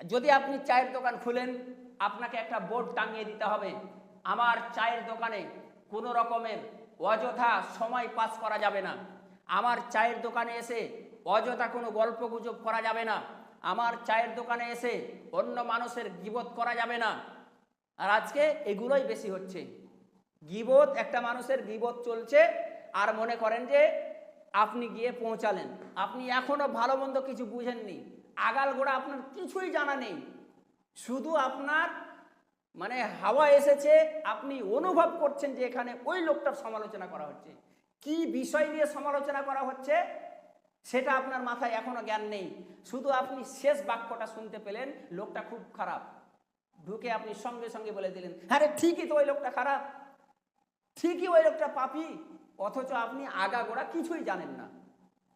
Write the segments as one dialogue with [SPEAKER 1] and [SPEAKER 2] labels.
[SPEAKER 1] যদি আপনি চায়ের দোকান খুলেন, আপনাকে একটা বোর্ড টাঙিয়ে দিতে হবে। আমার চায়ের দোকানে কোনো রকমের অযথা সময় পাস করা যাবে না। আমার চায়ের দোকানে এসে অযথা কোনো গল্প গুজব করা যাবে না। আমার চায়ের দোকানে এসে অন্য মানুষের গিবত করা যাবে না। আর আজকে এগুলোই বেশি হচ্ছে। গিবত, একটা মানুষের গিবত চলছে আর মনে করেন যে আপনি গিয়ে পৌঁছালেন। আপনি এখনও ভালো মন্দ কিছু বুঝেননি। আগাল গোড়া আপনার কিছুই জানা নেই। শুধু আপনার মানে হাওয়া এসেছে, আপনি অনুভব করছেন যে এখানে ওই লোকটার সমালোচনা করা হচ্ছে। কি বিষয় নিয়ে সমালোচনা করা হচ্ছে, সেটা আপনার মাথায় এখনও জ্ঞান নেই। শুধু আপনি শেষ বাক্যটা শুনতে পেলেন, লোকটা খুব খারাপ। ঢুকে আপনি সঙ্গে সঙ্গে বলে দিলেন, আরে ঠিকই তো ওই লোকটা খারাপ। ঠিকই ওই লোকটা পাপি। অথচ আপনি আগাগোড়া কিছুই জানেন না।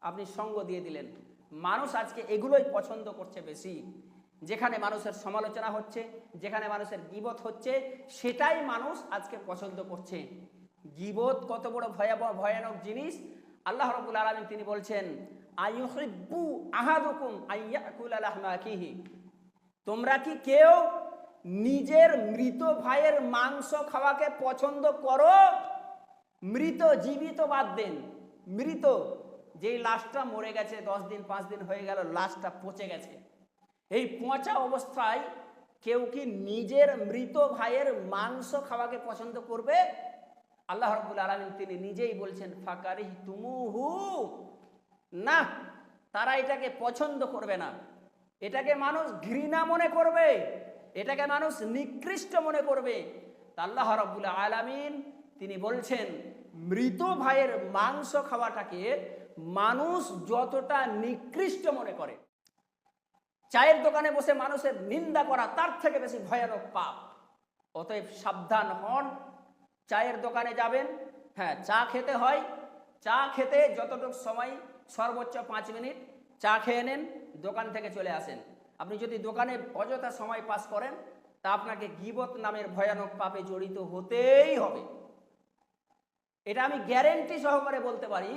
[SPEAKER 1] আপনি সঙ্গ দিয়ে দিলেন। মানুষ আজকে এগুলোই পছন্দ করছে বেশি। যেখানে মানুষের সমালোচনা হচ্ছে, যেখানে মানুষের গিবত হচ্ছে, সেটাই মানুষ আজকে পছন্দ করছে। গিবত কত বড় ভয়াবহ, ভয়ানক জিনিস। আল্লাহ রবুল আলমিন তিনি বলছেন তোমরা কি কেউ নিজের মৃত ভাইয়ের মাংস খাওয়াকে পছন্দ করো? মৃত জীবিত বাদ দেন। মৃত যেই লাশটা মরে গেছে, দশ দিন, পাঁচ দিন হয়ে গেল, লাশটা পচে গেছে। এই পচা অবস্থায় কেউ কি নিজের মৃত ভাইয়ের মাংস খাওয়াকে পছন্দ করবে? আল্লাহ রবুল আলমিন তিনি নিজেই বলছেন ফাকারি তুমুহু না, তারা এটাকে পছন্দ করবে না। এটাকে মানুষ ঘৃণা মনে করবে, এটাকে মানুষ নিকৃষ্ট মনে করবে। আল্লাহ রব্বুল আলামিন তিনি বলছেন, মৃত ভাইয়ের মাংস খাওয়াটাকে মানুষ যতটা নিকৃষ্ট মনে করে, চায়ের দোকানে বসে মানুষের নিন্দা করা তার থেকে বেশি ভয়ানক পাপ। অতএব সাবধান হন, চায়ের দোকানে যাবেন হ্যাঁ চা খেতে হয়, চা খেতে যতটুকু সময়, সর্বোচ্চ পাঁচ মিনিট, চা খেয়ে নেন, দোকান থেকে চলে আসেন। আপনি যদি দোকানে অযথা সময় পাস করেন, তা আপনাকে গিবত নামের ভয়ানক পাপে জড়িত হতেই হবে। এটা আমি গ্যারেন্টি সহকারে বলতে পারি,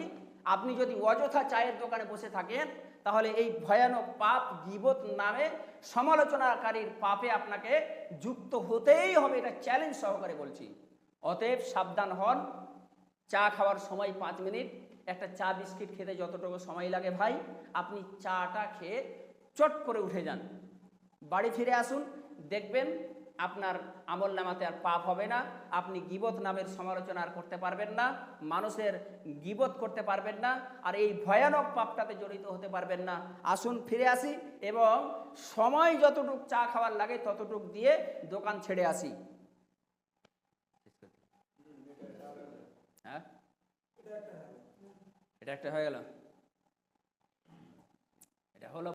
[SPEAKER 1] আপনি যদি অযথা চায়ের দোকানে বসে থাকেন, তাহলে এই ভয়ানক পাপ গিবত নামে সমালোচনাকারীর পাপে আপনাকে যুক্ত হতেই হবে, এটা চ্যালেঞ্জ সহকারে বলছি। অতএব সাবধান হন, চা খাওয়ার সময় পাঁচ মিনিট, একটা চা বিস্কিট খেতে যতটুকু সময় লাগে ভাই, আপনি চাটা খেয়ে চট করে উঠে যান। বাড়ি ফিরে আসুন, দেখবেন আপনার আমল নামাতে আর পাপ হবে না, আপনি গিবত নামের সমালোচনা আর করতে পারবেন না, মানুষের গিবত করতে পারবেন না, আর এই ভয়ানক পাপটাতে জড়িত হতে পারবেন না। আসুন ফিরে আসি এবং সময় যতটুক চা খাওয়ার লাগে ততটুক দিয়ে দোকান ছেড়ে আসি। হ্যাঁ? এটা একটা হয়ে গেল। এটা হলো